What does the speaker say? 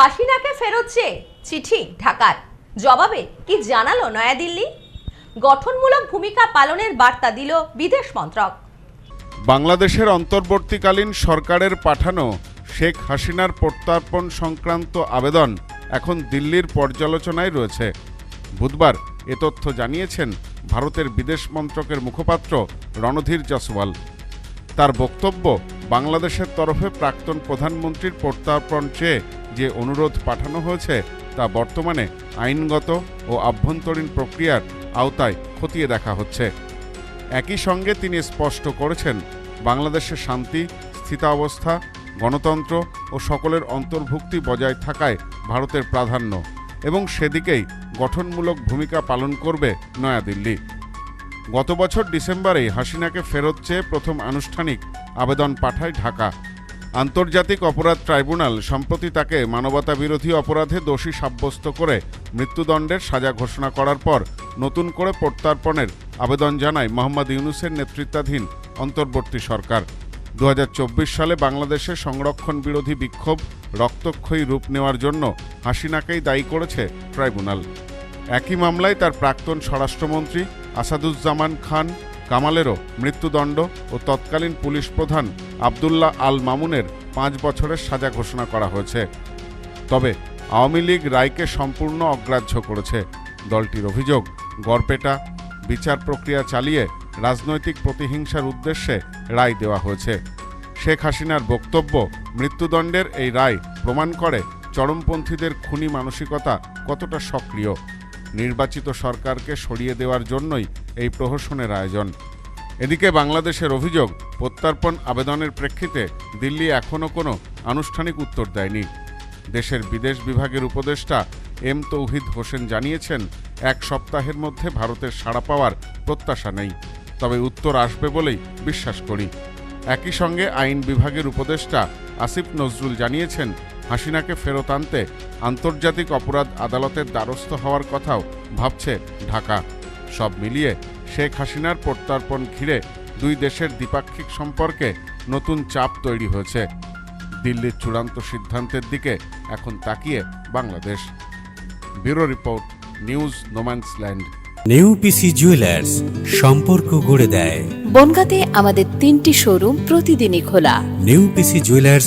হাসিনাকে ফেরত চেয়ে চিঠি ঢাকার। জবাবে কি জানালো নয়াদিল্লি? গঠনমূলক ভূমিকা পালনের বার্তা দিল বিদেশ মন্ত্রক। বাংলাদেশের অন্তর্বর্তীকালীন সরকারের পাঠানো শেখ হাসিনার প্রত্যর্পণ সংক্রান্ত আবেদন এখন দিল্লির পর্যালোচনায় রয়েছে। বুধবার এ তথ্য জানিয়েছেন ভারতের বিদেশ মন্ত্রকের মুখপাত্র রণধীর জসওয়াল তার বক্তব্য বাংলাদেশের তরফে প্রাক্তন প্রধানমন্ত্রীর প্রত্যর্পণ চেয়ে যে অনুরোধ পাঠানো হয়েছে তা বর্তমানে আইনগত ও আভ্যন্তরীণ প্রক্রিয়ার আওতায় খতিয়ে দেখা হচ্ছে। একই সঙ্গে তিনি স্পষ্ট করেছেন বাংলাদেশের শান্তি, স্থিতাবস্থা, গণতন্ত্র ও সকলের অন্তর্ভুক্তি বজায় থাকায় ভারতের প্রাধান্য এবং সেদিকেই গঠনমূলক ভূমিকা পালন করবে নয়াদিল্লি। গত বছর ডিসেম্বরেই হাসিনাকে ফেরত চেয়ে প্রথম আনুষ্ঠানিক আবেদন পাঠায় ঢাকা। আন্তর্জাতিক অপরাধ ট্রাইব্যুনাল সম্প্রতি তাকে মানবতা বিরোধী অপরাধে দোষী সাব্যস্ত করে মৃত্যুদণ্ডের সাজা ঘোষণা করার পর নতুন করে প্রত্যার্পণের আবেদন জানায় মোহাম্মদ ইউনুসের নেতৃত্বাধীন অন্তর্বর্তী সরকার। দু হাজার চব্বিশ সালে বাংলাদেশে সংরক্ষণ বিরোধী বিক্ষোভ রক্তক্ষয়ী রূপ নেওয়ার জন্য হাসিনাকেই দায়ী করেছে ট্রাইব্যুনাল। একই মামলায় তার প্রাক্তন স্বরাষ্ট্রমন্ত্রী আসাদুজ্জামান খান কামালেরও মৃত্যুদণ্ড ও তৎকালীন পুলিশ প্রধান আবদুল্লাহ আল মামুনের পাঁচ বছরের সাজা ঘোষণা করা হয়েছে। তবে আওয়ামী লীগ রায়কে সম্পূর্ণ অগ্রাহ্য করেছে। দলটির অভিযোগ, গড়পেটা, বিচার প্রক্রিয়া চালিয়ে রাজনৈতিক প্রতিহিংসার উদ্দেশ্যে রায় দেওয়া হয়েছে। শেখ হাসিনার বক্তব্য, মৃত্যুদণ্ডের এই রায় প্রমাণ করে চরমপন্থীদের খুনি মানসিকতা কতটা সক্রিয়। নির্বাচিত সরকারকে সরিয়ে দেওয়ার জন্যই এই প্রহসনের আয়োজন। এদিকে বাংলাদেশের অভিযোগ, প্রত্যর্পণ আবেদনের প্রেক্ষিতে দিল্লি এখনও কোনো আনুষ্ঠানিক উত্তর দেয়নি। দেশের বিদেশ বিভাগের উপদেষ্টা এম তৌহিদ হোসেন জানিয়েছেন, এক সপ্তাহের মধ্যে ভারতের সাড়া পাওয়ার প্রত্যাশা নেই। তবে উত্তর আসবে বলেই বিশ্বাস করি। একই সঙ্গে আইন বিভাগের উপদেষ্টা আসিফ নজরুল জানিয়েছেন হাসিনাকে ফেরত আনতে আন্তর্জাতিক অপরাধ আদালতের দ্বারস্থ হওয়ার কথাও ভাবছে ঢাকা। সব মিলিয়ে শেখ হাসিনার প্রত্যর্পণ ঘিরে দুই দেশের দ্বিপাক্ষিক সম্পর্কে নতুন চাপ তৈরি হয়েছে। দিল্লির চূড়ান্ত সিদ্ধান্তের দিকে এখন তাকিয়ে Bangladesh. Bureau report news no man's land New PC Jewellers সম্পর্ক গড়ে দেয়। বনগাঁতে আমাদের তিনটি শোরুম প্রতিদিনই খোলা। নেউপিসি জুয়েলার্স